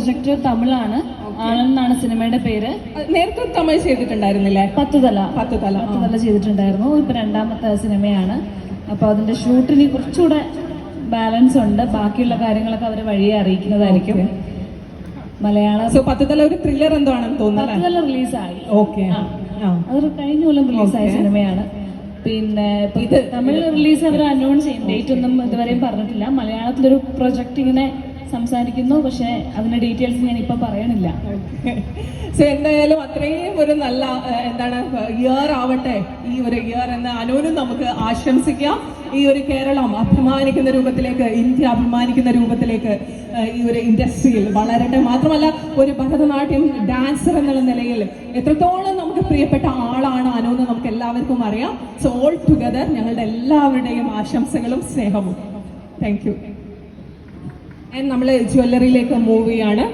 Project തമിഴാണ്. ആണെന്നാണ് സിനിമയുടെ പേര്. നേരത്തെ തമിഴ് ചെയ്തിട്ടുണ്ടായിരുന്നില്ലേ? പത്ത് തല പത്ത് തല പത്ത് തല ചെയ്തിട്ടുണ്ടായിരുന്നു. ഇപ്പൊ രണ്ടാമത്തെ സിനിമയാണ്. അപ്പൊ അതിന്റെ ഷൂട്ടിന് കുറച്ചുകൂടെ ബാലൻസ് ഉണ്ട്. ബാക്കിയുള്ള കാര്യങ്ങളൊക്കെ അവർ വഴിയെ അറിയിക്കുന്നതായിരിക്കും. മലയാളം സോ പത്ത് തല ഒരു ത്രില്ലർ എന്തോ ആണെന്ന് തോന്നുന്നല്ലേ പത്തുതല റിലീസായി ഓക്കെ അതൊരു കഴിഞ്ഞ കൊല്ലം റിലീസായ സിനിമയാണ്. പിന്നെ ഇത് തമിഴ് റിലീസ് അവർ അനൗൺസ് ചെയ്യും. ഡേറ്റ് ഒന്നും ഇതുവരെയും പറഞ്ഞിട്ടില്ല. മലയാളത്തിലൊരു പ്രൊജക്ട് ഇങ്ങനെ സംസാരിക്കുന്നു പക്ഷെ അതിന്റെ ഡീറ്റെയിൽസ് ഞാൻ ഇപ്പൊ പറയണില്ല. സോ എന്തായാലും അത്രയും ഒരു നല്ല എന്താണ് ഇയർ ആവട്ടെ. ഈ ഒരു ഇയർ എന്ന അനുവിനും നമുക്ക് ആശംസിക്കാം. ഈ ഒരു കേരളം അഭിമാനിക്കുന്ന രൂപത്തിലേക്ക് ഇന്ത്യ അഭിമാനിക്കുന്ന രൂപത്തിലേക്ക് ഈ ഒരു ഇൻഡസ്ട്രിയിൽ വളരട്ടെ. മാത്രമല്ല ഒരു ഭരതനാട്യം ഡാൻസർ എന്നുള്ള നിലയിൽ എത്രത്തോളം നമുക്ക് പ്രിയപ്പെട്ട ആളാണ് അനു എന്ന് നമുക്ക് എല്ലാവർക്കും അറിയാം. സോ ഓൾ ടുഗദർ ഞങ്ങളുടെ എല്ലാവരുടെയും ആശംസകളും സ്നേഹവും. താങ്ക് യു നമ്മൾ ജ്വല്ലറിയിലേക്ക് മൂവ് ചെയ്യാണ്.